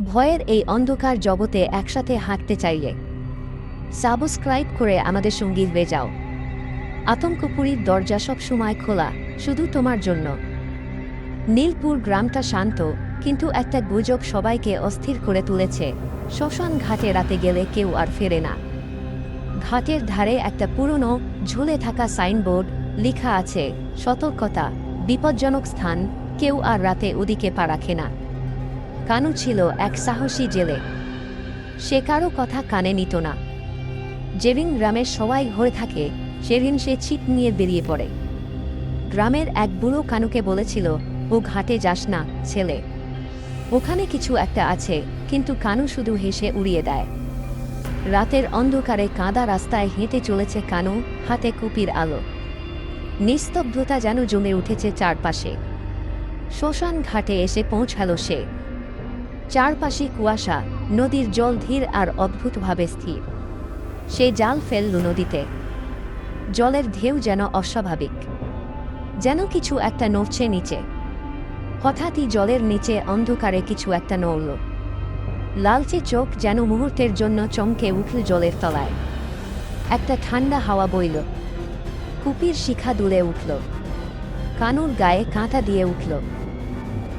ভয়ের এই অন্ধকার জগতে একসাথে হাঁটতে চাইলে, সাবস্ক্রাইব করে আমাদের সঙ্গী হয়ে যাও। আতঙ্কপুরীর দরজা সব সময় খোলা, শুধু তোমার জন্য। নীলপুর গ্রামটা শান্ত, কিন্তু একটা গুজব সবাইকে অস্থির করে তুলেছে। শ্মশান ঘাটে রাতে গেলে কেউ আর ফেরে না। ঘাটের ধারে একটা পুরনো, ঝুলে থাকা সাইনবোর্ড লেখা আছে, সতর্কতা, বিপজ্জনক স্থান, কেউ আর রাতে ওদিকে পা রাখে না। কানু ছিল এক সাহসী জেলে। সে কারও কথা কানে নিত না। যেদিন গ্রামের সবাই ঘরে থাকে, সেদিন সে ছিট নিয়ে বেরিয়ে পড়ে। গ্রামের এক বুড়ো কানুকে বলেছিল, ও ঘাটে যাস না, ছেলে। ওখানে কিছু একটা আছে, কিন্তু কানু শুধু হেসে উড়িয়ে দেয়। রাতের অন্ধকারে কাদা রাস্তায় হেঁটে চলেছে কানু, হাতে কুপির আলো। নিস্তব্ধতা যেন জমে উঠেছে চারপাশে। শ্মশান ঘাটে এসে পৌঁছালো সে। চারপাশে কুয়াশা, নদীর জল ধীর আর অদ্ভুতভাবে স্থির। সে জাল ফেলল নদীতে। জলের ঢেউ যেন অস্বাভাবিক। যেন কিছু একটা নড়ছে নিচে। হঠাৎই জলের নিচে অন্ধকারে কিছু একটা নড়ল। লালচে চোখ যেন মুহূর্তের জন্য চমকে উঠল জলের তলায়। একটা ঠান্ডা হাওয়া বইল। কুপির শিখা দুলে উঠল। কানুর গায়ে কাঁটা দিয়ে উঠল।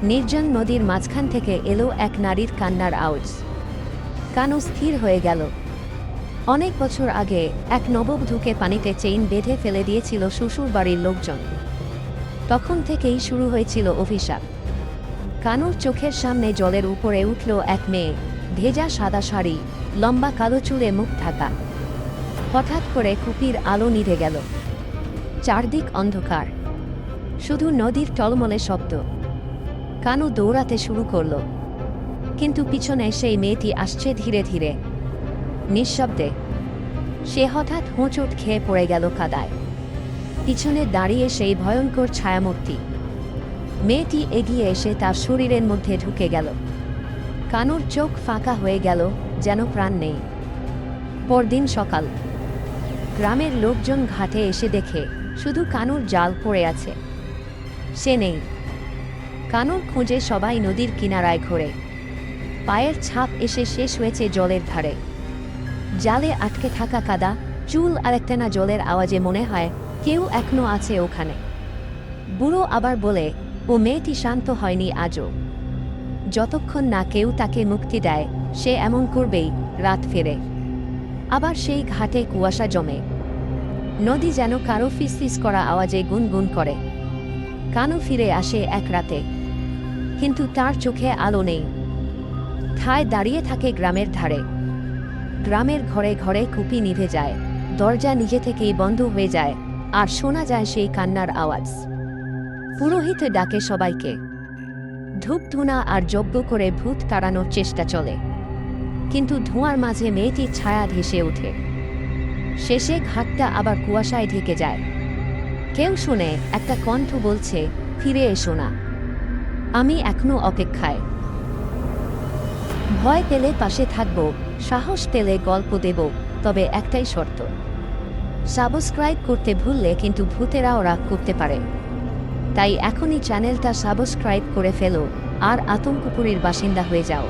নির্জন নদীর মাঝখান থেকে এলো এক নারীর কান্নার আওয়াজ। কানু স্থির হয়ে গেল। অনেক বছর আগে এক নববধূকে পানিতে চেইন বেঁধে ফেলে দিয়েছিল শ্বশুর বাড়ির লোকজন। তখন থেকেই শুরু হয়েছিল অভিশাপ। কানুর চোখের সামনে জলের উপরে উঠল এক মেয়ে, ভেজা সাদা শাড়ি, লম্বা কালো চুলে মুখ ঢাকা। হঠাৎ করে কুপির আলো নিভে গেল। চারদিক অন্ধকার। শুধু নদীর টলমলে শব্দ। কানু দৌড়াতে শুরু করল। কিন্তু পিছনে সেই মেয়েটি আসছে ধীরে ধীরে। নিঃশব্দে সে হঠাৎ হোঁচট খেয়ে পড়ে গেল কাদায় পিছনে দাঁড়িয়ে সেই ভয়ঙ্কর ছায়ামূর্তি। মেয়েটি এগিয়ে এসে তার শরীরের মধ্যে ঢুকে গেল। কানুর চোখ ফাঁকা হয়ে গেল, যেন প্রাণ নেই। পরদিন সকাল। গ্রামের লোকজন ঘাটে এসে দেখে, শুধু কানুর জাল পড়ে আছে। সে নেই। কানুর খুঁজে সবাই নদীর কিনারায় ঘোরে। পায়ের ছাপ এসে শেষ হয়েছে জলের ধারে। জালে আটকে থাকা কাদা, চুল আর একটানা জলের আওয়াজে মনে হয় কেউ এখনও আছে ওখানে। বুড়ো আবার বলে, ও মেয়েটি শান্ত হয়নি আজও। যতক্ষণ না কেউ তাকে মুক্তি দেয়, সে এমন করবেই, রাত ফেরে। আবার সেই ঘাটে কুয়াশা জমে। নদী যেন কারও ফিসফিস করা আওয়াজে গুনগুন করে। কানু ফিরে আসে এক রাতে। কিন্তু তার চোখে আলো নেই। ঠায় দাঁড়িয়ে থাকে গ্রামের ধারে। গ্রামের ঘরে ঘরে কুপি নিভে যায়। দরজা নিজে থেকেই বন্ধ হয়ে যায়। আর শোনা যায় সেই কান্নার আওয়াজ। পুরোহিত ডাকে সবাইকে। ধূপ ধুনা আর যজ্ঞ করে ভূত তাড়ানোর চেষ্টা চলে। কিন্তু ধোঁয়ার মাঝে মেয়েটির ছায়া ভেসে ওঠে। শেষে ঘাটটা আবার কুয়াশায় ঢেকে যায়। কেউ শুনে, একটা কণ্ঠ বলছে, ফিরে এসো না। আমি এখনও অপেক্ষায়। ভয় পেলে পাশে থাকব, সাহস পেলে গল্প দেব, তবে একটাই শর্ত। সাবস্ক্রাইব করতে ভুললে কিন্তু ভূতেরাও রাগ করতে পারে। তাই এখনই চ্যানেলটা সাবস্ক্রাইব করে ফেলো, আর আতঙ্কপুরীর বাসিন্দা হয়ে যাও।